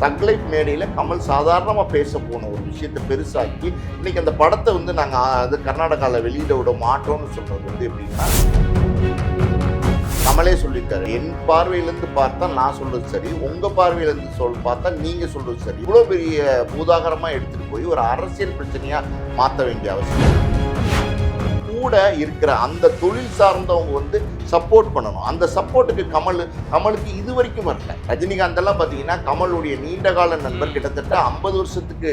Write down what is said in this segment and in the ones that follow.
Thug Life மேடையில் கமல் சாதாரணமாக பேச போன ஒரு விஷயத்தை பெருசாக்கி இன்னைக்கு அந்த படத்தை வந்து நாங்கள் அது கர்நாடகாவில் வெளியிட விட மாட்டோம்னு சொல்கிறது வந்து எப்படின்னா கமலே சொல்லியிருக்காரு என் பார்வையிலேருந்து பார்த்தா நான் சொல்கிறது சரி உங்கள் பார்வையிலேருந்து சொல் பார்த்தா நீங்கள் சொல்கிறது சரி. இவ்வளோ பெரிய பூதாகரமாக எடுத்துகிட்டு போய் ஒரு அரசியல் பிரச்சனையாக மாற்ற வேண்டிய அவசியம். கூட இருக்கிற அந்த தொழில் சார்ந்தவங்க வந்து சப்போர்ட் பண்ணணும். அந்த சப்போர்ட்டுக்கு கமல் கமலுக்கு இது வரைக்கும் வரல. ரஜினிகாந்த் எல்லாம் பார்த்தீங்கன்னா கமலுடைய நீண்ட கால நண்பர் கிட்டத்தட்ட ஐம்பது வருஷத்துக்கு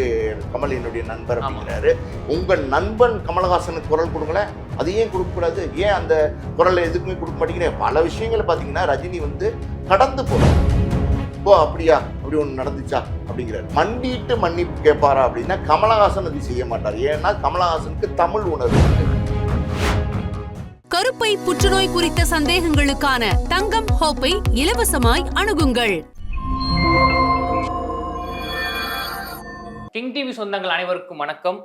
கமல் என்னுடைய நண்பர். அப்படிங்கிறாரு. உங்க நண்பன் கமலஹாசனுக்கு குரல் கொடுக்கல அது ஏன் கொடுக்கக்கூடாது ஏன் அந்த குரலை எதுக்குமே கொடுக்க மாட்டேங்கிறேன் பல விஷயங்களை பார்த்தீங்கன்னா ரஜினி வந்து கடந்து போறாரு. ஓ அப்படியா? அப்படி ஒன்று நடந்துச்சா? அப்படிங்கிறாரு. மண்டிட்டு மன்னிப்பு கேட்பாரா அப்படின்னா கமலஹாசன் அது செய்ய மாட்டார். ஏன்னா கமலஹாசனுக்கு தமிழ் உணர்வு. கருப்பை புற்றுநோய் குறித்த சந்தேகங்களுக்கான தங்கம் ஹோப்பை இலவசமாய் அணுகுங்கள். கிங் டிவி சொந்தங்கள் அனைவருக்கும் வணக்கம்.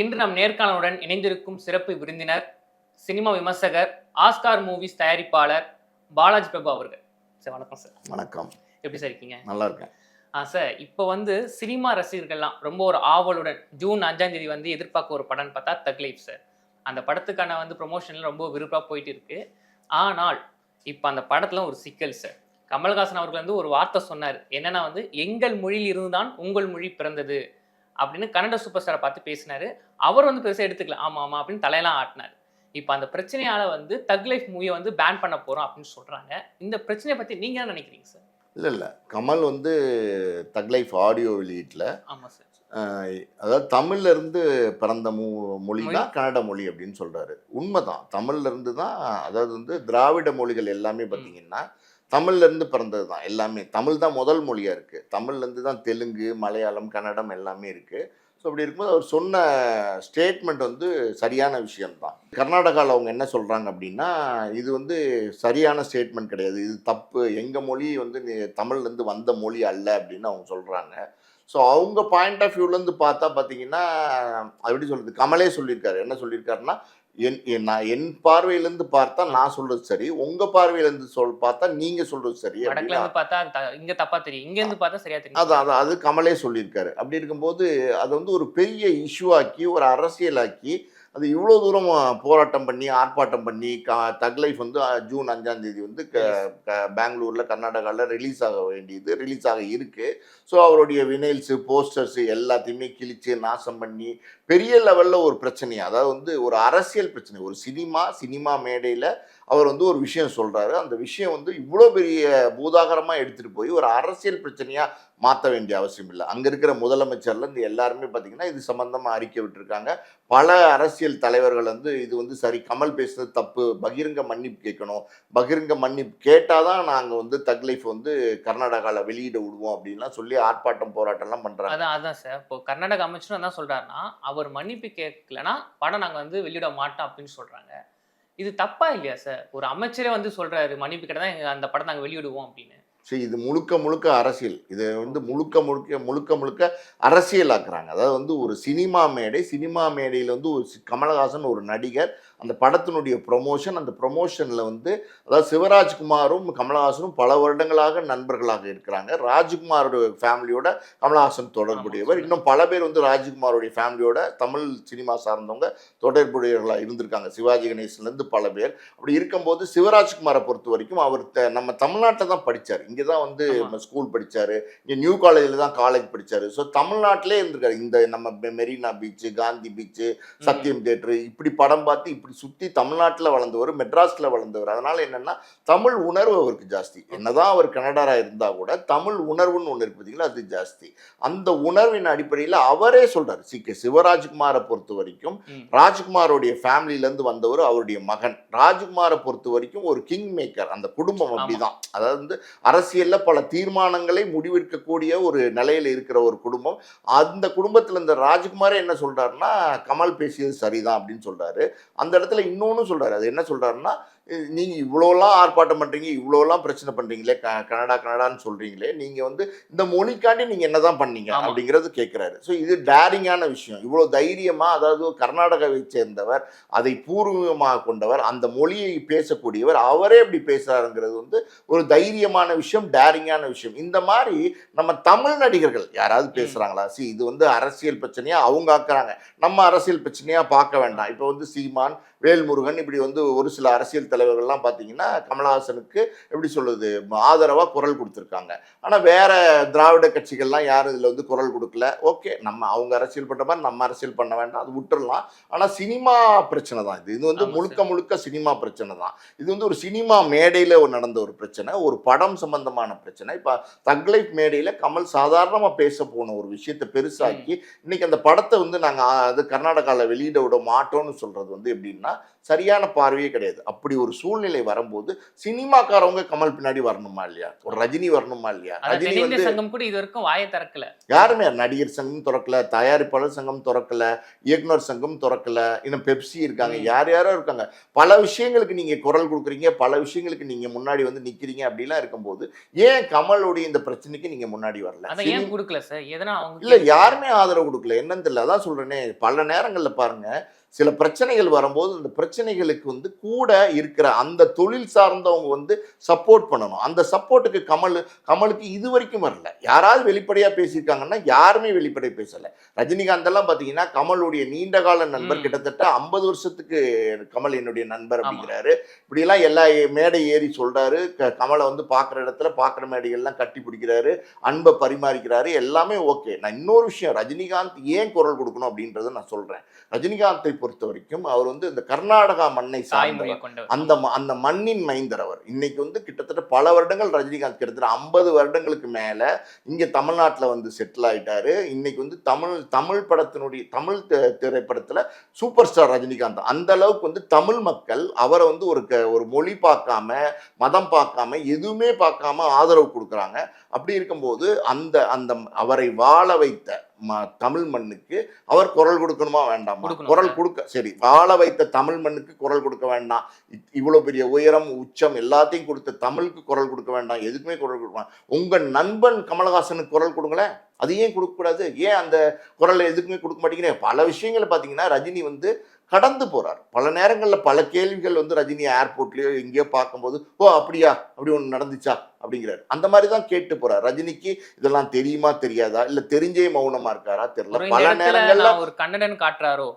இன்று நம் நேர்காணலுடன் இணைந்திருக்கும் சிறப்பு விருந்தினர் சினிமா விமர்சகர் ஆஸ்கார் மூவிஸ் தயாரிப்பாளர் பாலாஜி பிரபு அவர்கள். சார் வணக்கம் சார். வணக்கம். எப்படி சார் இருக்கீங்க? நல்லா இருக்கேன். ஆ சார் இப்போ வந்து சினிமா ரசிகர்கள்லாம் ரொம்ப ஒரு ஆவலுடன் ஜூன் அஞ்சாம் தேதி வந்து எதிர்பார்க்க ஒரு படம்னு பார்த்தா தக்லைஃப் சார். அந்த படத்துக்கான வந்து ப்ரொமோஷன்ல ரொம்ப விருப்பாக போயிட்டு இருக்கு ஆனால் இப்போ அந்த படத்துல ஒரு சிக்கல் சார் கமல்ஹாசன் அவர்கள் வந்து ஒரு வார்த்தை சொன்னார். என்னன்னா வந்து எங்கள் மொழியில் இருந்துதான் உங்கள் மொழி பிறந்தது. அப்படின்னு கன்னட சூப்பர் ஸ்டாரை பார்த்து பேசினாரு. அவர் வந்து பெருசாக எடுத்துக்கல. ஆமா ஆமா அப்படின்னு தலையெல்லாம் ஆட்டினார். இப்போ அந்த பிரச்சனையால வந்து தக் லைஃப் மூவியை வந்து பேன் பண்ண போறோம் அப்படின்னு சொல்றாங்க. இந்த பிரச்சனையை பத்தி நீங்க என்ன நினைக்கிறீங்க சார் இல்லை இல்லை. கமல் வந்து தக்லைஃப் ஆடியோ வெளியீட்டில் ஆமா சார் அதாவது தமிழ்ல இருந்து பிறந்த மொ மொழி. தான் கன்னட மொழி அப்படின்னு சொல்றாரு. உண்மைதான். தமிழ்ல இருந்து தான் அதாவது வந்து திராவிட மொழிகள் எல்லாமே பார்த்தீங்கன்னா தமிழ்ல இருந்து பிறந்தது தான் எல்லாமே. தமிழ் தான் முதல் மொழியா இருக்கு. தமிழ்ல இருந்து தான் தெலுங்கு மலையாளம் கன்னடம் எல்லாமே இருக்கு. ஸோ அப்படி இருக்கும்போது அவர் சொன்ன ஸ்டேட்மெண்ட் வந்து சரியான விஷயம்தான். கர்நாடகாவில் அவங்க என்ன சொல்கிறாங்க அப்படின்னா இது வந்து சரியான ஸ்டேட்மெண்ட் கிடையாது. இது தப்பு. எங்கள் மொழி வந்து தமிழ்லேருந்து வந்த மொழி அல்ல அப்படின்னு அவங்க சொல்கிறாங்க ஸோ அவங்க பாயிண்ட் ஆஃப் வியூலேருந்து பார்த்தா பார்த்தீங்கன்னா எப்படி சொல்கிறது கமலே சொல்லியிருக்காரு. என்ன சொல்லியிருக்காருன்னா என் நான் என் பார்வையிலேருந்து பார்த்தா நான் சொல்கிறது சரி. உங்கள் பார்வையிலேருந்து சொல் பார்த்தா நீங்கள் சொல்கிறது சரி பார்த்தா இங்க தப்பா தெரியும். இங்க இருந்து பார்த்தா சரியா தெரியும். அது அது அது கமலே சொல்லியிருக்காரு. அப்படி இருக்கும்போது அது வந்து ஒரு பெரிய இஷ்யூ ஆக்கி ஒரு அரசியலாக்கி அது இவ்வளோ தூரம் போராட்டம் பண்ணி ஆர்ப்பாட்டம் பண்ணி க தக்லைஃப் வந்து ஜூன் அஞ்சாம் தேதி வந்து க க- பெங்களூரில் கர்நாடகாவில் ரிலீஸ் ஆக வேண்டியது ரிலீஸ் ஆக இருக்கு. ஸோ அவருடைய வினைல்ஸு போஸ்டர்ஸு எல்லாத்தையுமே கிழிச்சு நாசம் பண்ணி பெரிய லெவலில் ஒரு பிரச்சனை அதாவது வந்து ஒரு அரசியல் பிரச்சனை. ஒரு சினிமா சினிமா மேடையில் அவர் வந்து ஒரு விஷயம் சொல்கிறாரு அந்த விஷயம் வந்து இவ்வளோ பெரிய பூதாகரமாக எடுத்துகிட்டு போய் ஒரு அரசியல் பிரச்சனையாக மாற்ற வேண்டிய அவசியம் இல்லை. அங்கே இருக்கிற முதலமைச்சர்ல இருந்து எல்லாருமே பார்த்தீங்கன்னா இது சம்மந்தமாக அறிக்கை விட்டுருக்காங்க. பல அரசியல் தலைவர்கள் வந்து இது வந்து சரி கமல் பேசுனது தப்பு பகிரங்க மன்னிப்பு கேட்கணும். பகிரங்க மன்னிப்பு கேட்டால் தான் நாங்கள் வந்து தக்லைஃப் வந்து கர்நாடகாவில் வெளியிட விடுவோம் அப்படின்லாம் சொல்லி ஆர்ப்பாட்டம் போராட்டம்லாம் பண்ணுறாங்க அதான் அதான் சார். இப்போ கர்நாடக அமைச்சரும் என்ன சொல்கிறாருன்னா அவர் மன்னிப்பு கேட்கலன்னா படம் நாங்கள் வந்து வெளியிட மாட்டோம் அப்படின்னு சொல்கிறாங்க இது தப்பா இல்லையா சார்? ஒரு அமைச்சரே வந்து சொல்றாரு மன்னிப்பு கேட்டா தான் எங்க அந்த படம் நாங்க வெளியிடுவோம் அப்படின்னு. சரி இது முழுக்க முழுக்க அரசியல். இது வந்து முழுக்க முழுக்க முழுக்க முழுக்க அரசியலாக்குறாங்க. அதாவது வந்து ஒரு சினிமா மேடை சினிமா மேடையில் வந்து ஒரு சி- கமலஹாசன் ஒரு நடிகர் அந்த படத்தினுடைய ப்ரொமோஷன் அந்த ப்ரொமோஷனில் வந்து அதாவது சிவராஜ்குமாரும் கமலஹாசனும் பல வருடங்களாக நண்பர்களாக இருக்கிறாங்க. ராஜ்குமாரோட ஃபேமிலியோட கமலஹாசன் தொடர்புடையவர். இன்னும் பல பேர் வந்து ராஜ்குமாரோடைய ஃபேமிலியோட தமிழ் சினிமா சார்ந்தவங்க தொடர்புடையவர்களாக இருந்திருக்காங்க. சிவாஜி கணேசன்லேருந்து பல பேர். அப்படி இருக்கும்போது சிவராஜ்குமாரை பொறுத்த வரைக்கும் அவர் த- நம்ம தமிழ்நாட்டில் தான் படித்தார் இங்கே தான் வந்து ஆமா. ஸ்கூல் படித்தார் இங்கே நியூ காலேஜில் தான் காலேஜ் படித்தார் ஸோ தமிழ்நாட்டிலே இருந்திருக்காரு. இந்த நம்ம Marina beach Gandhi beach Sathyam theatre இப்படி படம் பார்த்து இப்படி சுற்றி தமிழ்நாட்டில் வளர்ந்தவர் மெட்ராஸில் வளர்ந்தவர். அதனால என்னன்னா தமிழ் உணர்வு அவருக்கு ஜாஸ்தி. என்னதான் அவர் கன்னடரா இருந்தால் கூட தமிழ் உணர்வுன்னு ஒன்று இருக்கு பார்த்தீங்களா அது ஜாஸ்தி. அந்த உணர்வின் அடிப்படையில் அவரே சொல்றாரு. சி. கே. சிவராஜ்குமாரை பொறுத்த வரைக்கும். ராஜ்குமாரோடைய ஃபேமிலியிலேருந்து வந்தவர் அவருடைய மகன். ராஜ்குமாரை பொறுத்த வரைக்கும் ஒரு கிங் மேக்கர் அந்த குடும்பம் அப்படிதான். அதாவது வந்து அரசியல்ல பல தீர்மானங்களை முடிவெடுக்கக்கூடிய ஒரு நிலையில இருக்கிற ஒரு குடும்பம். அந்த குடும்பத்துல இந்த ராஜ்குமாரே என்ன சொல்றாருன்னா கமல் பேசியது சரிதான் அப்படின்னு சொல்றாரு. அந்த இடத்துல இன்னொன்னு சொல்றாரு. அது என்ன சொல்றாருன்னா இ- நீங்க இவ்வளோலாம் ஆர்ப்பாட்டம் பண்றீங்க இவ்வளோலாம் பிரச்சனை பண்றீங்களே க கனடா கனடான்னு சொல்றீங்களே நீங்க வந்து இந்த மொழிக்காண்டி நீங்க என்னதான் பண்ணீங்க ஆமா. அப்படிங்கிறது கேட்கிறாரு ஸோ இது டேரிங்கான விஷயம். இவ்வளோ தைரியமா அதாவது கர்நாடகாவை சேர்ந்தவர் அதை பூர்வமாக கொண்டவர் அந்த மொழியை பேசக்கூடியவர் அவரே இப்படி பேசுறாருங்கிறது வந்து ஒரு தைரியமான விஷயம் டேரிங்கான விஷயம். இந்த மாதிரி நம்ம தமிழ் நடிகர்கள் யாராவது பேசுறாங்களா? சி இது வந்து அரசியல் பிரச்சனையா? அவங்க ஆக்குறாங்க. நம்ம அரசியல் பிரச்சனையா பார்க்க வேண்டாம். இப்போ வந்து சீமான் வேல்முருகன் இப்படி வந்து ஒரு சில அரசியல் தலைவர்கள்லாம் பார்த்தீங்கன்னா கமலஹாசனுக்கு எப்படி சொல்லுது ஆதரவாக குரல் கொடுத்துருக்காங்க. ஆனால் வேற திராவிட கட்சிகள்லாம் யாரும் இதில் வந்து குரல் கொடுக்கல. ஓகே நம்ம அவங்க அரசியல் பண்ணுற மாதிரி நம்ம அரசியல் பண்ண வேண்டாம் அது விட்டுறலாம். ஆனால் சினிமா பிரச்சனை தான் இது. இது வந்து முழுக்க முழுக்க சினிமா பிரச்சனை தான். இது வந்து ஒரு சினிமா மேடையில் நடந்த ஒரு பிரச்சனை ஒரு படம் சம்பந்தமான பிரச்சனை. இப்போ தக்லைஃப் மேடையில் கமல் சாதாரணமாக பேச போன ஒரு விஷயத்தை பெருசாக்கி இன்னைக்கு அந்த படத்தை வந்து நாங்கள் அது கர்நாடகாவில் வெளியிட விட மாட்டோம்னு சொல்றது வந்து எப்படின்னா சரியான பார்வையே கிடையாது. அப்படி ஒரு சூழ்நிலை வரும்போது சினிமாக்காரவங்க கமல் பின்னாடி வரணுமா இல்லையா? ஒரு ரஜினி வரணுமா இல்லையா? ரஜினி வந்து சங்கம் கூட இது வரைக்கும் வாயை திறக்கல. யாருமே நடிகர் சங்கம் திறக்கல தயாரிப்பாளர் சங்கம் திறக்கல இயக்குனர் சங்கம் திறக்கல இன்னும் பெப்சி இருக்காங்க. யார் யாரோ இருக்காங்க. பல விஷயங்களுக்கு நீங்க குரல் கொடுக்குறீங்க பல விஷயங்களுக்கு நீங்க முன்னாடி வந்து நிக்கிறீங்க அப்படிலாம் இருக்கும்போது ஏன் கமலுடைய இந்த பிரச்சனைக்கு நீங்க முன்னாடி வரல? ஏன் கொடுக்கல சார்? எதனா இல்ல யாருமே ஆதரவு கொடுக்கல. என்னன்னு தெரியல. அதான் சொல்றேனே பல நேரங்கள்ல பாருங்க சில பிரச்சனைகள் வரும்போது அந்த பிரச்சனைகளுக்கு வந்து கூட இருக்கிற அந்த தொழில் சார்ந்தவங்க வந்து சப்போர்ட் பண்ணணும். அந்த சப்போர்ட்டுக்கு கமல் கமலுக்கு இது வரைக்கும் வரல. யாராவது வெளிப்படையா பேசியிருக்காங்கன்னா யாருமே வெளிப்படை பேசல. ரஜினிகாந்த் எல்லாம் பாத்தீங்கன்னா கமலுடைய நீண்ட கால நண்பர். கிட்டத்தட்ட ஐம்பது வருஷத்துக்கு கமல் என்னுடைய நண்பர். அப்படிங்கிறாரு. இப்படியெல்லாம் எல்லா மேடை ஏறி சொல்றாரு. க- கமலை வந்து பார்க்குற இடத்துல பார்க்குற மேடைகள்லாம் கட்டி பிடிக்கிறாரு. அன்பை பரிமாறிக்கிறாரு. எல்லாமே ஓகே நான் இன்னொரு விஷயம் ரஜினிகாந்த் ஏன் குரல் கொடுக்கணும் அப்படின்றத நான் சொல்றேன். ரஜினிகாந்தை பொறுத்த வரைக்கும் அவர் வந்து இந்த கர்நாடகா மண்ணை சார்ந்தவர். அந்த அந்த மண்ணின் மைந்தர் அவர். இன்னைக்கு வந்து கிட்டத்தட்ட பல வருடங்கள் ரஜினிகாந்த் கிட்டத்தட்ட ஐம்பது வருடங்களுக்கு மேல இங்க தமிழ்நாட்டுல வந்து செட்டில் ஆயிட்டாரு. இன்னைக்கு வந்து தமிழ் தமிழ் படத்தினுடைய தமிழ் திரைப்படத்துல சூப்பர் ஸ்டார் ரஜினிகாந்த். அந்த அளவுக்கு வந்து தமிழ் மக்கள் அவரை வந்து ஒரு ஒரு மொழி பார்க்காம மதம் பார்க்காம எதுவுமே பார்க்காம ஆதரவு கொடுக்குறாங்க. அப்படி இருக்கும்போது அந்த அந்த அவரை வாழ வைத்த தமிழ் மண்ணுக்கு அவர் குரல் கொடுக்கணுமா வேண்டாமா? குரல். கொடுக்க சரி வாழ வைத்த தமிழ் மண்ணுக்கு குரல் கொடுக்க வேண்டாம். இவ்வளவு பெரிய உயரம் உச்சம் எல்லாத்தையும் கொடுத்த தமிழுக்கு குரல் கொடுக்க வேண்டாம். எதுக்குமே குரல் கொடுக்க. உங்க நண்பன் கமலஹாசனுக்கு குரல் கொடுங்களேன். அது ஏன் கொடுக்கக்கூடாது? ஏன் அந்த குரலை எதுக்குமே கொடுக்க மாட்டேங்கிறீங்க? பல விஷயங்களை பார்த்தீங்கன்னா ரஜினி வந்து கடந்து போறார். பல நேரங்களில் பல கேள்விகள் வந்து ரஜினி ஏர்போர்ட்லயோ எங்கேயோ பார்க்கும்போது ஓ அப்படியா? அப்படி ஒன்று நடந்துச்சா? அப்படிங்கிறாரு. அந்த மாதிரி தான் கேட்டு போறார். ரஜினிக்கு இதெல்லாம் தெரியுமா தெரியாதா? இல்ல தெரிஞ்சே மௌனமா இருக்காரா? தெரியல. பல நேரங்கள்ல ஒரு கன்னடன் காட்டுறாரோ?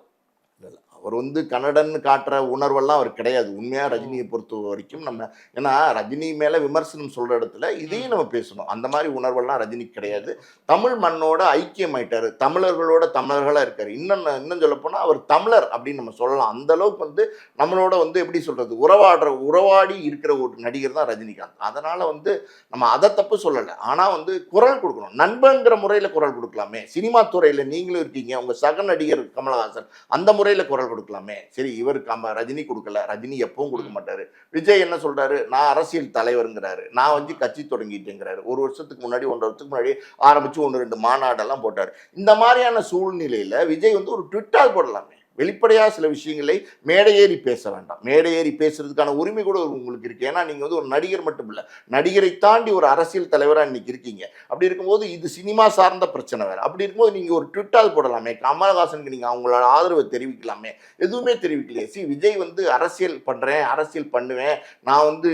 அவர் வந்து கன்னடன் காட்டுற உணர்வெல்லாம் அவர் கிடையாது. உண்மையா ரஜினியை பொறுத்த வரைக்கும் நம்ம ஏன்னா ரஜினி மேல விமர்சனம் சொல்ற இடத்துல இதையும் நம்ம பேசணும். அந்த மாதிரி உணர்வெல்லாம் ரஜினிக்கு கிடையாது. தமிழ் மண்ணோட ஐக்கியமாயிட்டாரு. தமிழர்களோட தமிழர்களா இருக்காரு. இன்னும் இன்னும் சொல்ல போனா அவர் தமிழர் அப்படின்னு நம்ம சொல்லலாம். அந்த அளவுக்கு வந்து நம்மளோட வந்து எப்படி சொல்றது? உறவாடுற உறவாடி இருக்கிற ஒரு நடிகர் தான் ரஜினிகாந்த். அதனால வந்து நம்ம அதை தப்பு சொல்லலை. ஆனா வந்து குரல் கொடுக்கணும். நண்பங்கிற முறையில குரல் கொடுக்கலாமே. சினிமா துறையில நீங்களும் இருக்கீங்க. உங்க சக நடிகர் கமலஹாசன் அந்த முறையில குரல் கொடுக்கலாமே. சரி இவர் கம ரஜினி கொடுக்கல ரஜினி எப்பவும் கொடுக்க மாட்டாரு. விஜய் என்ன சொல்றாரு? நான் அரசியல் தலைவருங்கிறாரு. நான் வந்து கட்சி தொடங்கிட்டேங்கிறாரு. ஒரு வருஷத்துக்கு முன்னாடி ஒன்றரை வருஷத்துக்கு முன்னாடி ஆரம்பிச்சு ஒன்று ரெண்டு மாநாடெல்லாம் போட்டார். இந்த மாதிரியான சூழ்நிலையில விஜய் வந்து ஒரு ட்விட்டால் போடலாமே. வெளிப்படையா சில விஷயங்களை மேடை ஏறி பேச வேண்டாம். மேடை ஏறி பேசுறதுக்கான உரிமை கூட உங்களுக்கு இருக்கு. ஏன்னா நீங்க வந்து ஒரு நடிகர் மட்டும் இல்ல நடிகரை தாண்டி ஒரு அரசியல் தலைவரா இன்னைக்கு இருக்கீங்க. அப்படி இருக்கும்போது இது சினிமா சார்ந்த பிரச்சனை வேற. அப்படி இருக்கும்போது நீங்க ஒரு ட்விட்டால் போடலாமே. கமலஹாசனுக்கு நீங்க அவங்களோட ஆதரவை தெரிவிக்கலாமே. எதுவுமே தெரிவிக்கலையே. சி விஜய் வந்து அரசியல் பண்றேன் அரசியல் பண்ணுவேன். நான் வந்து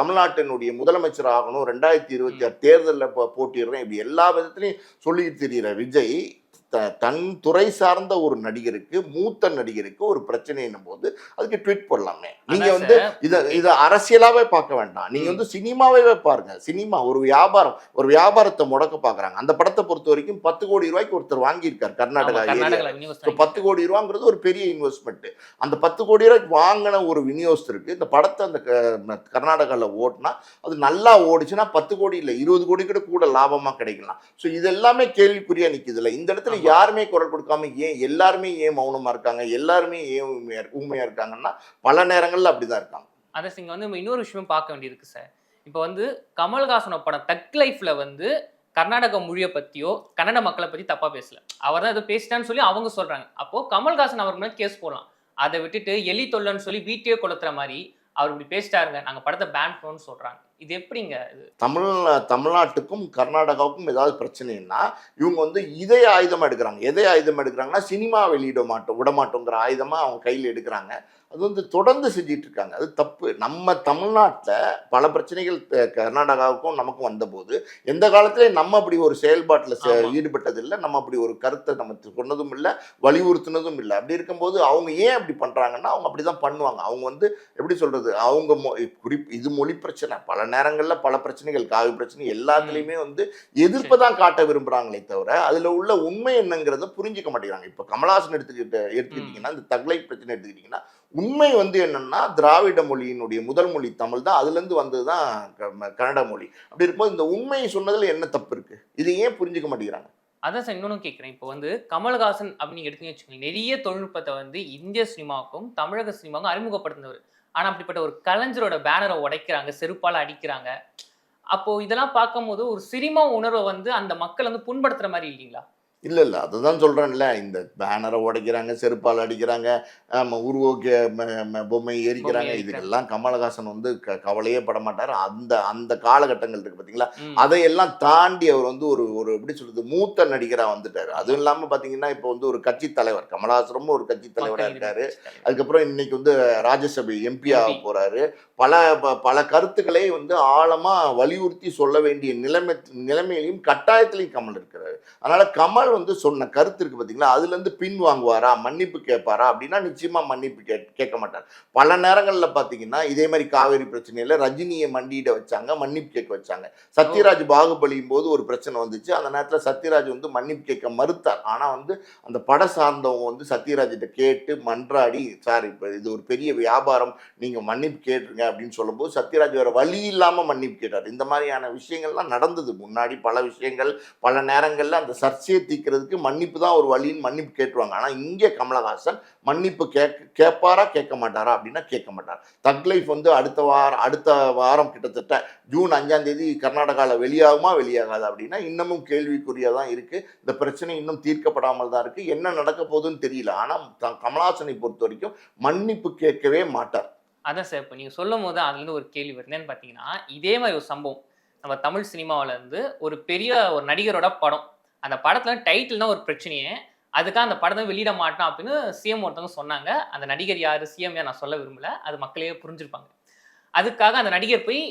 தமிழ்நாட்டினுடைய முதலமைச்சர் ஆகணும். ரெண்டாயிரத்தி இருபத்தி ஆறு தேர்தலில் போட்டிடுறேன். இப்படி எல்லா விதத்துலையும் சொல்லிட்டு தெரிகிற விஜய் த- தன் துறை சார்ந்த ஒரு நடிகருக்கு மூத்த நடிகருக்கு ஒரு பிரச்சனைன்னும் போது அதுக்கு ட்வீட் போடலாமே. நீங்க வந்து இத இத அரசியலாவே பார்க்க வேண்டாம். நீங்க. வந்து சினிமாவே பாருங்க. சினிமா ஒரு வியாபாரம் ஒரு வியாபாரத்தை முடக்க பாக்குறாங்க. அந்த படத்தை பொறுத்த வரைக்கும் பத்து கோடி ரூபாய்க்கு ஒருத்தர் வாங்கியிருக்காரு கர்நாடகா பத்து கோடி ரூபாங்கிறது ஒரு பெரிய இன்வெஸ்ட்மெண்ட் அந்த பத்து கோடி ரூபாய்க்கு வாங்கின ஒரு விநியோகஸ்தருக்கு இந்த படத்தை அந்த கர்நாடகாவில் ஓட்டினா அது நல்லா ஓடிச்சுன்னா பத்து கோடி இல்லை இருபது கோடி கூட கூட லாபமாக கிடைக்கலாம். ஸோ இது எல்லாமே கேள்விக்குறியா நிற்குதுல்ல இந்த இடத்துல. யாருமே குரல் கொடுக்காம ஏன் எல்லாருமே ஏன் மௌனமா இருக்காங்க? எல்லாருமே ஏன் உண்மையா உண்மையா இருக்காங்கன்னா பல நேரங்கள்ல அப்படிதான் இருக்காங்க. அதை இங்க வந்து நம்ம இன்னொரு விஷயம் பார்க்க வேண்டியிருக்கு சார் இப்போ வந்து கமல்ஹாசனோட படம் தக் லைஃப்ல வந்து கர்நாடக மொழியை பத்தியோ கன்னட மக்களை பத்தி தப்பா பேசல. அவர் தான் ஏதோ பேசிட்டான்னு சொல்லி அவங்க சொல்றாங்க. அப்போ கமல்ஹாசன் அவர் மேலே கேஸ் போடலாம். அதை விட்டுட்டு எலி தொல்லன்னு சொல்லி வீட்டையே கொளுத்துற மாதிரி அவர் இப்படி பேசிட்டாருங்க. நாங்க படத்தை பேன் பண்ணணும்னு சொல்றாங்க. இது எப்படிங்க தமிழ் தமிழ்நாட்டுக்கும் கர்நாடகாவுக்கும் ஏதாவது பிரச்சனைன்னா இவங்க வந்து இதை ஆயுதம் எடுக்கிறாங்க. எதை ஆயுதம் எடுக்கிறாங்கன்னா சினிமா வெளியிட மாட்டோம் விட மாட்டோங்கிற ஆயுதமாக அவங்க கையில் எடுக்கிறாங்க. அது வந்து தொடர்ந்து செஞ்சிட்டு இருக்காங்க அது தப்பு. நம்ம தமிழ்நாட்டில் பல பிரச்சனைகள் கர்நாடகாவுக்கும் நமக்கும் வந்தபோது எந்த காலத்திலையும் நம்ம அப்படி ஒரு செயல்பாட்டில். ஈடுபட்டதில்லை நம்ம அப்படி ஒரு கருத்தை நம்ம சொன்னதும் இல்லை வலியுறுத்தினதும் இல்லை. அப்படி இருக்கும்போது அவங்க ஏன் அப்படி பண்றாங்கன்னா அவங்க அப்படி தான் பண்ணுவாங்க. அவங்க வந்து எப்படி சொல்றது? அவங்க மொ- குறிப் இது மொழி பிரச்சனை. பல நேரங்களில் பல பிரச்சனைகள் காவி பிரச்சனை எல்லாத்துலேயுமே வந்து எதிர்ப்பை தான் காட்ட விரும்புறாங்களே தவிர அதுல உள்ள உண்மை என்னங்கிறத புரிஞ்சுக்க மாட்டேங்கிறாங்க. இப்போ கமலஹாசன் எடுத்துக்கிட்ட எடுத்துக்கிட்டிங்கன்னா இந்த தக்லை பிரச்சனை எடுத்துக்கிட்டிங்கன்னா உண்மை வந்து என்னன்னா திராவிட மொழியினுடைய முதல் மொழி தமிழ் தான். அதுலேருந்து வந்தது தான் க- கன்னட மொழி. அப்படி இருக்கும்போது இந்த உண்மையை சொன்னதில் என்ன தப்பு இருக்கு? இது ஏன் புரிஞ்சுக்க மாட்டேங்கிறாங்க? அதான் சார் இன்னொன்னு கேட்குறேன். இப்போ வந்து கமல்ஹாசன் அப்படின்னு எடுத்துன்னு வச்சுக்கோங்க நிறைய தொழில்நுட்பத்தை வந்து இந்திய சினிமாவுக்கும் தமிழக சினிமாவுக்கும் அறிமுகப்படுத்தினவர். ஆனால் அப்படிப்பட்ட ஒரு கலைஞரோட பேனரை உடைக்கிறாங்க செருப்பால் அடிக்கிறாங்க. அப்போ இதெல்லாம் பார்க்கும்போது ஒரு சினிமா உணர்வை வந்து அந்த மக்கள் வந்து புண்படுத்துற மாதிரி இல்லைங்களா? இல்ல இல்ல. அதுதான் சொல்றேன்ல. இந்த பேனரை உடைக்கிறாங்க செருப்பால் அடிக்கிறாங்க ஆமா, உருவோக்கு ம- ம- பொம்மை எரிக்கிறாங்க இதுக்கெல்லாம் கமலஹாசன் வந்து க- கவலையே பட மாட்டார். அந்த அந்த காலகட்டங்கள் இருக்கு பாத்தீங்களா? ம். அதையெல்லாம் தாண்டி அவர் வந்து ஒரு ஒரு எப்படி சொல்றது மூத்த நடிகரா வந்துட்டாரு. அதுவும் இல்லாம பாத்தீங்கன்னா இப்போ வந்து ஒரு கட்சி தலைவர் கமலஹாசனும் ஒரு கட்சி தலைவரா மக்கள் இருக்காரு. அதுக்கப்புறம் இன்னைக்கு வந்து ராஜ்யசபை எம்பி ஆக MP. போறாரு. பல பல கருத்துக்களை வந்து ஆழமா வலியுறுத்தி சொல்ல வேண்டிய நிலைமை நிலைமையிலையும் கட்டாயத்திலையும் கமல் இருக்கிறாரு. அதனால கமல் வந்து சொன்ன கருத்து இருக்கு பார்த்தீங்களா அதுல இருந்து பின் வாங்குவாரா? மன்னிப்பு கேட்பாரா? அப்படின்னா நிச்சயமா மன்னிப்பு கே கேட்க மாட்டார். பல நேரங்களில் பார்த்தீங்கன்னா இதே மாதிரி காவேரி பிரச்சனையில ரஜினியை மண்டியிட வச்சாங்க மன்னிப்பு கேட்க வச்சாங்க. சத்யராஜ் பாகுபலியும் போது ஒரு பிரச்சனை வந்துச்சு. அந்த நேரத்தில் சத்யராஜ் வந்து மன்னிப்பு கேட்க மறுத்தார். ஆனால் வந்து அந்த பட சார்ந்தவங்க வந்து சத்யராஜ்கிட்ட கேட்டு மன்றாடி சார் இப்போ இது ஒரு பெரிய வியாபாரம். நீங்கள் மன்னிப்பு கேட்டுருங்க அப்படின்னு சொல்லும்போது சத்யராஜ் வேற வழி இல்லாமல் மன்னிப்பு கேட்டார். இந்த மாதிரியான விஷயங்கள்லாம் நடந்தது. முன்னாடி பல விஷயங்கள் பல நேரங்களில் அந்த சர்ச்சையை தீர்க்கிறதுக்கு மன்னிப்பு தான் ஒரு வழின்னு மன்னிப்பு கேட்டுருவாங்க. ஆனால் இங்கே கமலஹாசன் மன்னிப்பு கேட்க கேட்பாரா கேட்க மாட்டாரா அப்படின்னா கேட்க மாட்டார். தக் லைஃப் வந்து அடுத்த வாரம் அடுத்த வாரம் கிட்டத்தட்ட ஜூன் அஞ்சாம் தேதி கர்நாடகாவில் வெளியாகுமா வெளியாகாது அப்படின்னா இன்னமும் கேள்விக்குறியாக தான் இருக்குது இந்த பிரச்சனை இன்னும் தீர்க்கப்படாமல் தான் இருக்கு. என்ன நடக்க போகுதுன்னு தெரியல. ஆனால் கமலஹாசனை பொறுத்த வரைக்கும் மன்னிப்பு கேட்கவே மாட்டார். அதான் சார் இப்போ நீங்கள் சொல்லும் போது அதுலேருந்து ஒரு கேள்வி வருதுன்னு பார்த்தீங்கன்னா இதே மாதிரி ஒரு சம்பவம். நம்ம தமிழ் சினிமாவிலேருந்து ஒரு பெரிய ஒரு நடிகரோட படம். அந்த படத்துல டைட்டில் தான் ஒரு பிரச்சனையே. அதுக்காக அந்த படத்தை வெளியிட மாட்டோம் அப்படின்னு சிஎம் ஒருத்தவங்க சொன்னாங்க. அந்த நடிகர் யாரு? சிஎம் யார் நான் சொல்ல விரும்பல. அது மக்களே புரிஞ்சிருப்பாங்க. அதுக்காக அந்த நடிகர் போய்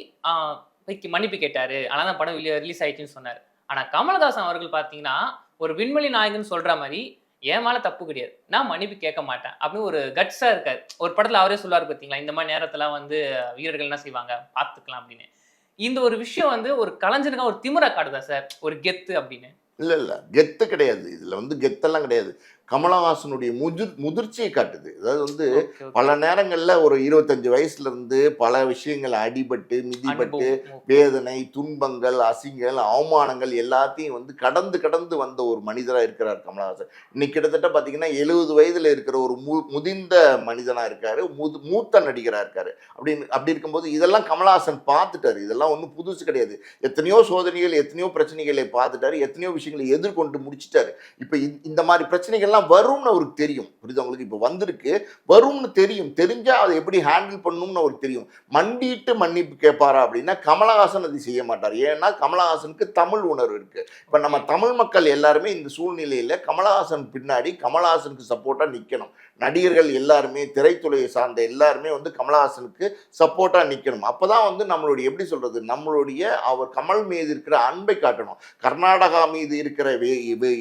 போய் மன்னிப்பு கேட்டாரு. ஆனால் அந்த படம் வெளியே ரிலீஸ் ஆயிடுச்சுன்னு சொன்னார். ஆனால் கமலஹாசன் அவர்கள் பார்த்தீங்கன்னா ஒரு விண்வெளி நாயகன் சொல்ற மாதிரி என் மேலே தப்பு கிடையாது. நான் மன்னிப்பு கேட்க மாட்டேன். அப்படின்னு ஒரு கட்ஸா இருக்காரு. ஒரு படத்துல அவரே சொல்லுவார் பார்த்தீங்களா இந்த மாதிரி நேரத்துல வந்து வீரர்கள் என்ன செய்வாங்க? பார்த்துக்கலாம் அப்படின்னு. இந்த ஒரு விஷயம் வந்து ஒரு கலைஞனுக்கு ஒரு திமுறை காட்டுதா சார்? ஒரு கெத்து அப்படின்னு. இல்லை இல்லை. கெத்து கிடையாது. இதில் வந்து கெத்தெல்லாம் கிடையாது. கமலஹாசனுடைய முதிர் முதிர்ச்சியை காட்டுது. அதாவது வந்து. பல நேரங்கள்ல ஒரு இருபத்தஞ்சு வயசுல இருந்து பல விஷயங்கள் அடிபட்டு அனுபவம். வேதனை துன்பங்கள் அசிங்கங்கள் அவமானங்கள் எல்லாத்தையும் வந்து கடந்து கடந்து வந்த ஒரு மனிதரா இருக்கிறார் கமலஹாசன். இன்னைக்கு கிட்டத்தட்ட பாத்தீங்கன்னா எழுபது வயதுல இருக்கிற ஒரு மு முதிர்ந்த மனிதனா இருக்காரு. முது மூத்த நடிகரா இருக்காரு. அப்படின்னு அப்படி இருக்கும்போது இதெல்லாம் கமலஹாசன் பார்த்துட்டாரு. இதெல்லாம் ஒன்றும் புதுசு கிடையாது. எத்தனையோ சோதனைகள் எத்தனையோ பிரச்சனைகளை பார்த்துட்டாரு. எத்தனையோ விஷயங்களை எதிர்கொண்டு முடிச்சிட்டாரு. இப்போ இந்த மாதிரி பிரச்சனைகள்லாம் வரும்னு அவருக்கு தெரியும். புரியுது உங்களுக்கு? இப்போ வந்திருக்கு. வரும்னு தெரியும். தெரிஞ்சா அதை எப்படி ஹேண்டில் பண்ணணும்னு அவருக்கு தெரியும். மண்டிட்டு மன்னிப்பு கேட்பாரா அப்படின்னா கமலஹாசன் அதை செய்ய மாட்டார். ஏன்னா கமலஹாசனுக்கு தமிழ் உணர்வு இருக்கு. இப்போ நம்ம தமிழ் மக்கள் எல்லாருமே இந்த சூழ்நிலையில கமலஹாசன் பின்னாடி கமலஹாசனுக்கு சப்போர்ட்டா நிக்கணும். நடிகர்கள் எல்லாருமே திரைத்துறையை சார்ந்த எல்லாருமே வந்து கமலஹாசனுக்கு சப்போர்ட்டா நிக்கணும். அப்பதான் வந்து நம்மளுடைய எப்படி சொல்றது? நம்மளுடைய அவர் கமல் மீது இருக்கிற அன்பை காட்டணும். கர்நாடகா மீது இருக்கிற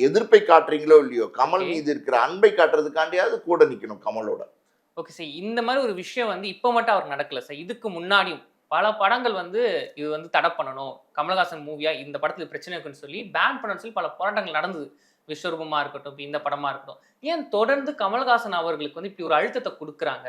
எதிர்ப்பை காட்டுறீங்களோ இல்லையோ கமல். மீது இருக்கிற அன்பை காட்டுறதுக்காண்டியாவது கூட நிற்கணும் கமலோட. ஓகே சார் இந்த மாதிரி ஒரு விஷயம் வந்து இப்போ மட்டும் அவர் நடக்கல சார் இதுக்கு முன்னாடியும் பல படங்கள் வந்து இது வந்து தடை பண்ணணும். கமலஹாசன் மூவியா இந்த படத்துல பிரச்சனை இருக்குன்னு சொல்லி பேன் பண்ணணும்னு சொல்லி பல போராட்டங்கள் நடந்தது. விஸ்வரூபமா இருக்கட்டும் இந்த படமா இருக்கட்டும். ஏன் தொடர்ந்து கமலஹாசன் அவர்களுக்கு வந்து இப்படி ஒரு அழுத்தத்தை கொடுக்குறாங்க?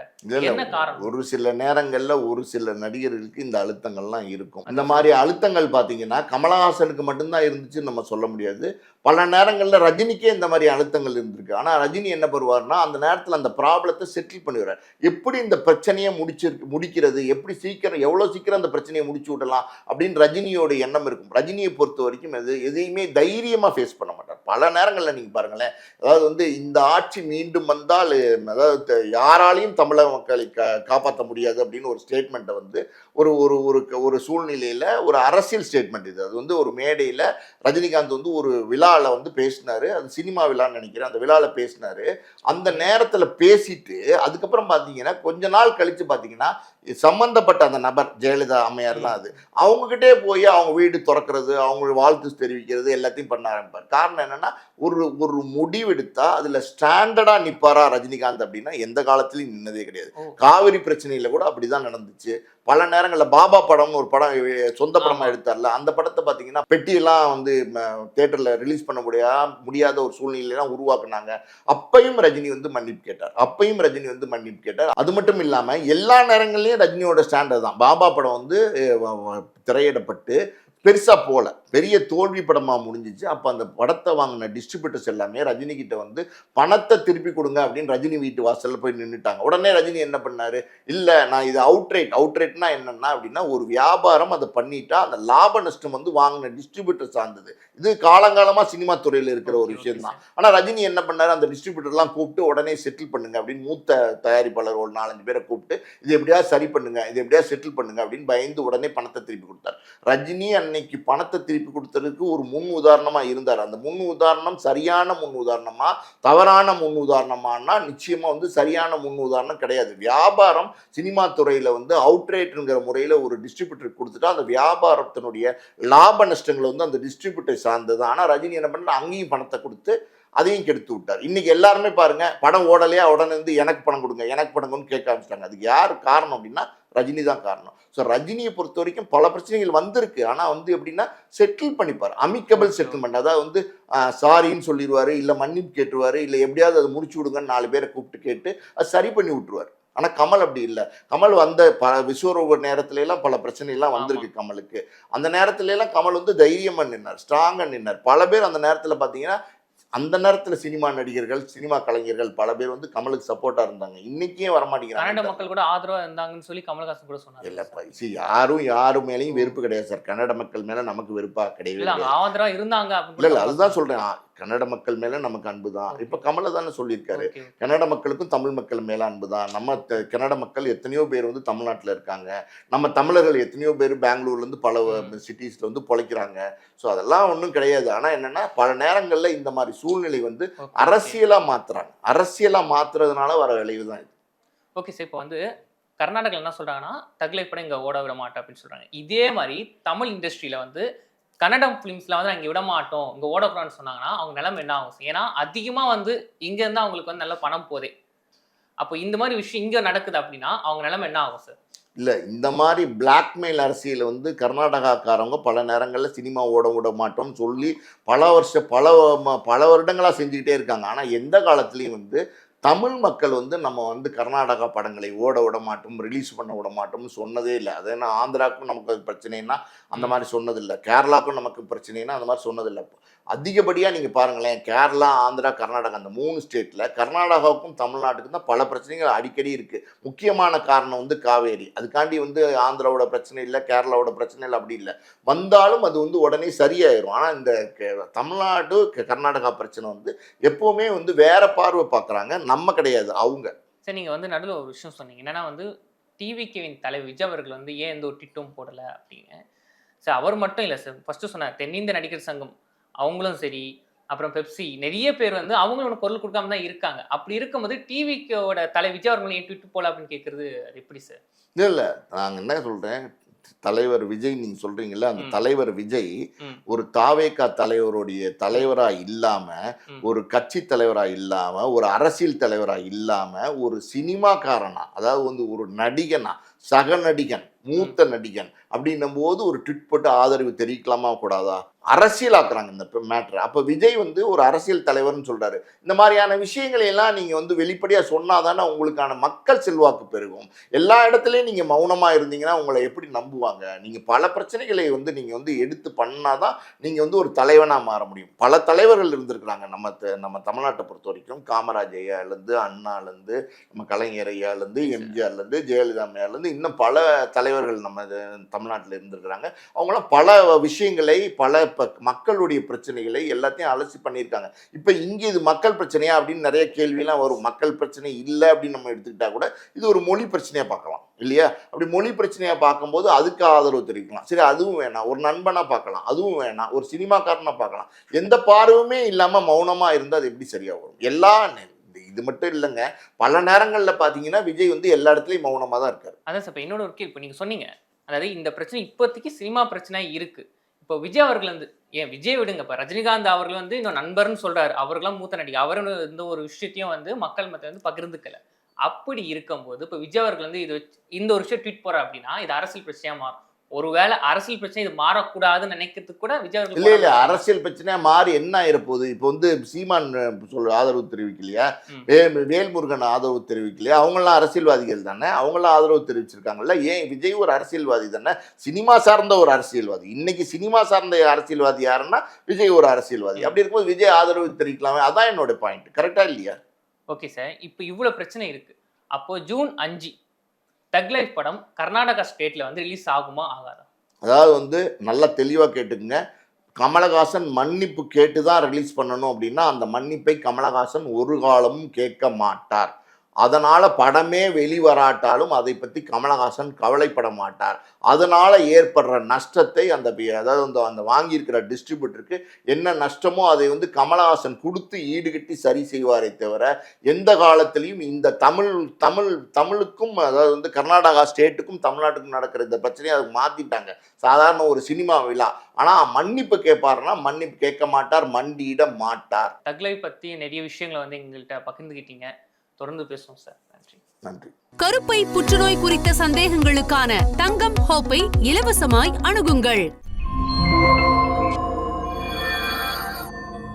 என்ன காரணம்? ஒரு சில நேரங்கள்ல ஒரு சில நடிகர்களுக்கு இந்த அழுத்தங்கள்லாம் இருக்கும். இந்த மாதிரி அழுத்தங்கள் பாத்தீங்கன்னா கமலஹாசனுக்கு மட்டும்தான் இருந்துச்சுன்னு நம்ம சொல்ல முடியாது. பல நேரங்கள்ல ரஜினிக்கே இந்த மாதிரி அழுத்தங்கள் இருந்திருக்கு. ஆனா ரஜினி என்ன பண்ணுவார்னா அந்த நேரத்துல அந்த ப்ராப்ளத்தை செட்டில் பண்ணிடுறார் எப்படி இந்த பிரச்சனையை முடிச்சிருக்கு முடிக்கிறது? எப்படி சீக்கிரம் எவ்வளவு சீக்கிரம் அந்த பிரச்சனையை முடிச்சு விடலாம்? அப்படின்னு ரஜினியோட எண்ணம் இருக்கும். ரஜினியை பொறுத்த வரைக்கும் எது எதையுமே தைரியமா ஃபேஸ் பண்ண மாட்டார். பல நேரங்களில் நீங்கள் பாருங்களேன். அதாவது வந்து இந்த ஆட்சி மீண்டும் வந்தால் அதாவது யாராலையும் தமிழக மக்களை கா காப்பாற்ற முடியாது அப்படின்னு ஒரு ஸ்டேட்மெண்ட்டை வந்து ஒரு ஒரு ஒரு ஒரு சூழ்நிலையில் ஒரு அரசியல் ஸ்டேட்மெண்ட் இது. அது வந்து ஒரு மேடையில் ரஜினிகாந்த் வந்து ஒரு விழாவில் வந்து பேசினாரு. அது சினிமா விழான்னு நினைக்கிறேன். அந்த விழாவில் பேசினாரு. அந்த நேரத்தில் பேசிட்டு அதுக்கப்புறம் பார்த்தீங்கன்னா கொஞ்ச நாள் கழித்து பார்த்தீங்கன்னா சம்பந்தப்பட்ட அந்த நபர் ஜெயலலிதா அம்மையார் தான் அது. அவங்ககிட்டே போய் அவங்க வீடு திறக்கிறது அவங்க வாழ்த்து தெரிவிக்கிறது எல்லாத்தையும் பண்ண ஆரம்பிப்பார். காரணம் என்னன்னா ஒரு ஒரு முடிவெடுத்தா அதுல ஸ்டாண்டர்டா நிப்பாரா ரஜினிகாந்த் அப்படின்னா எந்த காலத்துலயும் நின்னதே கிடையாது. காவிரி பிரச்சனையில கூட அப்படிதான் நடந்துச்சு. பல நேரங்களில் பாபா படம்னு ஒரு படம் சொந்த படமா ஆமா. எடுத்தார்ல. அந்த படத்தை பார்த்தீங்கன்னா பெட்டியெல்லாம் வந்து தேட்டரில் ரிலீஸ் பண்ண முடியா முடியாத ஒரு சூழ்நிலையெல்லாம் உருவாக்குனாங்க. அப்பையும் ரஜினி வந்து மன்னிப்பு கேட்டார். அப்பையும் ரஜினி வந்து மன்னிப்பு கேட்டார். அது மட்டும் இல்லாம எல்லா நேரங்கள்லயும் ரஜினியோட ஸ்டாண்டர்ட் தான். பாபா படம் வந்து திரையிடப்பட்டு பெருசா போல. பெரிய தோல்வி படமா முடிஞ்சிச்சு. அப்ப அந்த படத்தை வாங்கின டிஸ்ட்ரிபியூட்டர்ஸ் எல்லாமே ரஜினி கிட்ட வந்து பணத்தை திருப்பி கொடுங்க அப்படின்னு ரஜினி வீட்டு வாசல்ல போய் நின்னுட்டாங்க. உடனே ரஜினி என்ன பண்ணாரு? இல்ல நான் இது அவுட்ரேட் அவுட்ரேட்னா என்னன்னா அப்படின்னா ஒரு வியாபாரம் அதை பண்ணிட்டா அந்த லாப நஷ்டம் வந்து வாங்கின டிஸ்ட்ரிபியூட்டர் சார்ந்தது. இது காலங்காலமா சினிமா துறையில இருக்கிற ஒரு விஷயம் தான் ஆனா ரஜினி என்ன பண்ணாரு? அந்த டிஸ்ட்ரிபியூட்டர்லாம் கூப்பிட்டு உடனே செட்டில் பண்ணுங்க அப்படின்னு மூத்த தயாரிப்பாளர் ஒரு நாலஞ்சு பேரை கூப்பிட்டு இது எப்படியாவது சரி பண்ணுங்க. இது எப்படியாவது செட்டில் பண்ணுங்க அப்படின்னு பயந்து உடனே பணத்தை திருப்பி கொடுத்தார். ரஜினி அன்னைக்கு பணத்தை திருப்பி கொடுத்ததுக்கு ஒரு முன் உதாரணமா இருந்தார். அந்த முன் உதாரணம் சரியான முன் உதாரணமா தவறான முன் உதாரணமானா நிச்சயமா வந்து சரியான முன் உதாரணம் கிடையாது. வியாபாரம் சினிமா துறையில வந்து அவுட்ரேட்ங்கிற முறையில ஒரு டிஸ்ட்ரிபியூட்டர் கொடுத்துட்டா அந்த வியாபாரத்தினுடைய லாப நஷ்டங்களை வந்து அந்த டிஸ்ட்ரிபியூட்டர் சார்ந்தது. ஆனா ரஜினி என்ன பண்ண அங்கேயும் பணத்தை கொடுத்து அதையும் கெடுத்து விட்டார். இன்னைக்கு எல்லாருமே பாருங்க படம் ஓடலையா? உடனே வந்து எனக்கு பணம் கொடுங்க எனக்கு பணம் கொடுங்க கேட்க ஆரம்பிச்சிட்டாங்க. அதுக்கு யார் காரணம் அப்படின்னா ரஜினி தான் காரணம். ஸோ ரஜினியை பொறுத்த வரைக்கும் பல பிரச்சனைகள் வந்திருக்கு. ஆனால் வந்து எப்படின்னா செட்டில் பண்ணிப்பார். அமிக்கபிள். செட்டில்மெண்ட் அதாவது வந்து சாரின்னு சொல்லிடுவாரு இல்லை மன்னிப்பு கேட்டுருவாரு இல்லை எப்படியாவது அதை முடிச்சு விடுங்கன்னு நாலு பேரை கூப்பிட்டு கேட்டு அது சரி பண்ணி விட்டுருவார். ஆனால் கமல் அப்படி இல்லை. கமல் வந்த பல விஸ்வரூப நேரத்துல எல்லாம் பல பிரச்சனை எல்லாம் வந்திருக்கு கமலுக்கு. அந்த நேரத்துல எல்லாம் கமல் வந்து தைரியமா நின்னார் ஸ்ட்ராங்கா நின்னார். பல பேர் அந்த நேரத்துல பாத்தீங்கன்னா அந்த நேரத்துல சினிமா நடிகர்கள் சினிமா கலைஞர்கள் பல பேர் வந்து கமலுக்கு சப்போர்ட்டா இருந்தாங்க. இன்னைக்கே வரமாட்டேங்கிறாங்க. மக்கள் கூட ஆதரவா இருந்தாங்கன்னு சொல்லி கமல்ஹாசன் கூட சொன்னாங்க இல்லப்பா see, யாரும் யாரு மேலேயும் வெறுப்பு கிடையாது சார். கன்னட மக்கள் மேல நமக்கு வெறுப்பா கிடையவே இல்ல அங்க கிடையாது. ஆதரவா இருந்தாங்க இல்ல இல்ல அதுதான் சொல்றேன். ஆ, கன்னட மக்கள் மேல நமக்கு அன்பு தான். இப்ப கமல தானே சொல்லியிருக்காரு. கன்னட மக்களுக்கும் தமிழ் மக்கள் மேல அன்பு தான். நம்ம கன்னட மக்கள் எத்தனையோ பேர் வந்து தமிழ்நாட்டில் இருக்காங்க. நம்ம தமிழர்கள் எத்தனையோ பேர் பெங்களூர்ல இருந்து பல. சிட்டிஸ்ல வந்து பொழைக்கிறாங்க. ஸோ அதெல்லாம் ஒன்றும் கிடையாது. ஆனா என்னன்னா பல நேரங்கள்ல இந்த மாதிரி சூழ்நிலை வந்து Okay, okay. அரசியலா மாத்துறாங்க. அரசியலா மாத்துறதுனால வர விளைவு தான் இது. ஓகே சார் இப்போ வந்து கர்நாடகாவில் என்ன சொல்றாங்கன்னா தக்லை படம் இங்கே ஓட விட மாட்டோம் அப்படின்னு சொல்றாங்க. இதே மாதிரி தமிழ் இண்டஸ்ட்ரியில வந்து கன்னடம் ஃபிலிம்ஸில் வந்து அங்கே விட மாட்டோம். இங்கே ஓடக்கூடாதுன்னு சொன்னாங்கன்னா அவங்க நிலம் என்ன ஆகும்? ஏன்னா அதிகமாக வந்து இங்கேருந்து அவங்களுக்கு வந்து நல்ல பணம் போதே. அப்போ இந்த மாதிரி விஷயம் இங்கே நடக்குது அப்படின்னா அவங்க நிலம் என்ன ஆகும் சார் இல்லை இந்த மாதிரி பிளாக்மெயில் அரசியல் வந்து கர்நாடகாக்காரவங்க பல நேரங்களில் சினிமா ஓட விட மாட்டோம்னு சொல்லி பல வருஷம் பல ம- பல வருடங்களாக செஞ்சுக்கிட்டே இருக்காங்க. ஆனால் எந்த காலத்துலேயும் வந்து தமிழ் மக்கள் வந்து நம்ம வந்து கர்நாடகா படங்களை ஓட விட மாட்டோம் ரிலீஸ் பண்ண விட மாட்டோம்னு சொன்னதே இல்லை. அது என்ன ஆந்திராவுக்கும் நமக்கு அது பிரச்சனைனா அந்த. மாதிரி சொன்னதில்லை. கேரளாவுக்கும் நமக்கு பிரச்சனைனா அந்த மாதிரி சொன்னதில்லை. அதிகப்படியாக நீங்கள் பாருங்களேன் கேரளா ஆந்திரா கர்நாடகா அந்த மூணு ஸ்டேட்டில் கர்நாடகாவுக்கும் தமிழ்நாட்டுக்கும் தான் பல பிரச்சனைகள் அடிக்கடி இருக்குது முக்கியமான காரணம் வந்து காவேரி. அதுக்காண்டி வந்து ஆந்திராவோட பிரச்சனை இல்லை கேரளாவோட பிரச்சனை இல்லை அப்படி இல்லை. வந்தாலும் அது வந்து உடனே சரியாயிரும். ஆனால் இந்த தமிழ்நாடு க- கர்நாடகா பிரச்சனை வந்து எப்போவுமே வந்து வேற பார்வை பார்க்குறாங்க நம்ம கிடையாது அவங்க. சரி நீங்கள் வந்து நடுவில் ஒரு விஷயம் சொன்னீங்க. என்னென்னா வந்து டிவிகேவின் தலைவர் விஜய் அவர்கள் வந்து ஏன் எந்த ஒரு டிட்டும் போடலை அப்படிங்க சார் அவர் மட்டும் இல்லை சார் ஃபஸ்ட்டு சொன்னார் தென்னிந்திய நடிகர் சங்கம் அவங்களும் சரி அப்புறம் பெப்சி நிறைய பேர் வந்து அவங்களும் ஒன்றும் குரல் கொடுக்காம தான் இருக்காங்க அப்படி இருக்கும்போது டிவிக்கோட தலை விஜய் அவர்கள் ஏன் ட்விட்டு போல அப்படின்னு கேட்கறது அது எப்படி சார் இல்லை இல்லை நாங்கள் என்ன சொல்கிறேன் தலைவர் விஜய் நீங்கள் சொல்கிறீங்கல்ல அந்த. தலைவர் விஜய். ஒரு தாவேகா தலைவருடைய தலைவரா இல்லாம. ஒரு கட்சி தலைவரா இல்லாம ஒரு அரசியல் தலைவரா இல்லாம ஒரு சினிமாக்காரனா அதாவது வந்து ஒரு நடிகனா சக நடிகன் மூத்த நடிகன் அப்படின்னும் போது ஒரு ட்விட் போட்டு ஆதரவு தெரிவிக்கலாமா கூடாதா? அரசியலாக்குறாங்க இந்த மேட்ரு அப்போ விஜய் வந்து ஒரு அரசியல் தலைவர்னு சொல்கிறாரு இந்த மாதிரியான விஷயங்களை எல்லாம் வந்து வந்து சொன்னால் தானே உங்களுக்கான மக்கள் செல்வாக்கு பெருகும். எல்லா இடத்துலையும் நீங்கள் மௌனமாக இருந்தீங்கன்னா உங்களை எப்படி நம்புவாங்க? நீங்கள் பல பிரச்சனைகளை வந்து நீங்கள் வந்து எடுத்து பண்ணால் தான் நீங்கள் வந்து ஒரு தலைவனாக மாற முடியும். பல தலைவர்கள் இருந்திருக்கிறாங்க. நம்ம த- நம்ம தமிழ்நாட்டை பொறுத்த வரைக்கும் காமராஜ் ஐயாலேருந்து அண்ணாலேருந்து நம்ம கலைஞர் ஐயாலேருந்து எம்ஜிஆர்லேருந்து ஜெயலலிதா அம்மையார்லேருந்து இன்னும் பல தலைவர்கள் நம்ம தமிழ்நாட்டில் இருந்திருக்கிறாங்க. அவங்களாம் பல விஷயங்களை பல ப- மக்களுடைய பிரச்சனைகளை எல்லாத்தையும் அலசி பண்ணியிருக்காங்க. இப்போ இங்கே இது மக்கள் பிரச்சனையா அப்படின்னு நிறைய கேள்வியெல்லாம் வரும். மக்கள் பிரச்சனை இல்லை அப்படின்னு நம்ம எடுத்துக்கிட்டா கூட இது ஒரு மொழி பிரச்சனையாக பார்க்கலாம். இல்லையா? அப்படி மொழி பிரச்சனையாக பார்க்கும்போது அதுக்கு ஆதரவு தெரிவிக்கலாம். சரி அதுவும் வேணாம். ஒரு நண்பனாக பார்க்கலாம். அதுவும் வேணாம். ஒரு சினிமாக்காரனாக பார்க்கலாம். எந்த பார்வையுமே இல்லாமல் மௌனமாக இருந்தால் அது எப்படி சரியாக வரும்? எல்லா இது- மட்டும் இல்லைங்க. பல நேரங்களில் பார்த்தீங்கன்னா விஜய் வந்து எல்லா இடத்துலையும் மௌனமாக தான் இருக்காரு. அதான் சார். இப்போ இன்னொரு ஒரு இப்போ நீங்கள் சொன்னீங்க. அதாவது இந்த பிரச்சனை இப்போதைக்கு சினிமா பிரச்சனை இருக்கு. இப்போ விஜய் அவர்கள் வந்து ஏன் விஜய் விடுங்க இப்போ ரஜினிகாந்த் அவர்கள் வந்து இன்னும் நண்பர்னு சொல்றாரு. அவர்களாம் மூத்த நடிகை. அவர் இந்த ஒரு விஷயத்தையும் வந்து மக்கள் மத்திய வந்து பகிர்ந்துக்கல. அப்படி இருக்கும்போது இப்போ விஜய் அவர்கள் வந்து இது வச்சு- இந்த ஒரு விஷயம் ட்வீட் போற அப்படின்னா இது அரசியல் பிரச்சனையா மாறும். ஒருவேளை அரசியல் பிரச்சனை இது மாறக்கூடாதுன்னு நினைக்கிறதுக்கு கூட விஜய் அவர்கள் இல்லை இல்லை. அரசியல் பிரச்சனையாக மாறி என்ன ஆயிரப்போகுது? இப்போ வந்து சீமான் சொல்ல ஆதரவு தெரிவிக்கலையா. வே வேல்முருகன் ஆதரவு தெரிவிக்கலையா? அவங்களாம் அரசியல்வாதிகள் தானே? அவங்களாம் ஆதரவு தெரிவிச்சிருக்காங்கல்ல. ஏன் விஜய் ஒரு அரசியல்வாதி தானே? சினிமா சார்ந்த ஒரு அரசியல்வாதி. இன்னைக்கு சினிமா சார்ந்த அரசியல்வாதி யாருன்னா விஜய் ஒரு அரசியல்வாதி. அப்படி இருக்கும்போது விஜய் ஆதரவு தெரிவிக்கலாமே? அதான் என்னோட பாயிண்ட் கரெக்டா இல்லையா? ஓகே சார் இப்போ இவ்வளோ பிரச்சனை இருக்கு. அப்போ ஜூன் அஞ்சு தக் லைஃப் படம் கர்நாடகா ஸ்டேட்ல வந்து ரிலீஸ் ஆகுமா ஆகாதா? அதாவது வந்து நல்லா தெளிவாக கேட்டுக்குங்க. கமலஹாசன் மன்னிப்பு கேட்டு தான் ரிலீஸ் பண்ணணும் அப்படின்னா அந்த மன்னிப்பை கமலஹாசன் ஒரு காலமும் கேட்க மாட்டார். அதனால் படமே வெளிவராட்டாலும் அதை பற்றி கமலஹாசன் கவலைப்பட மாட்டார். அதனால் ஏற்படுற நஷ்டத்தை அந்த அதாவது அந்த அந்த வாங்கியிருக்கிற டிஸ்ட்ரிபியூட்டருக்கு என்ன நஷ்டமோ அதை வந்து கமலஹாசன் கொடுத்து ஈடுகட்டி சரி செய்வாரே தவிர எந்த காலத்திலையும் இந்த தமிழ் தமிழ் தமிழுக்கும் அதாவது வந்து கர்நாடகா ஸ்டேட்டுக்கும் தமிழ்நாட்டுக்கும் நடக்கிற இந்த பிரச்சனையை அதுக்கு மாற்றிட்டாங்க சாதாரண ஒரு சினிமா விழா. ஆனால் மன்னிப்பு கேட்பாருன்னா மன்னிப்பு கேட்க மாட்டார் மண்டியிட மாட்டார். தக் பற்றி நிறைய விஷயங்களை வந்து எங்கள்கிட்ட பகிர்ந்துக்கிட்டீங்க தொடர்ந்து பேசுவோம் சார். நன்றி. நன்றி. கருப்பை புற்றுநோய் குறித்த சந்தேகங்களுக்கான தங்கம் ஹோப்பை இலவசமாய் அணுகுங்கள்.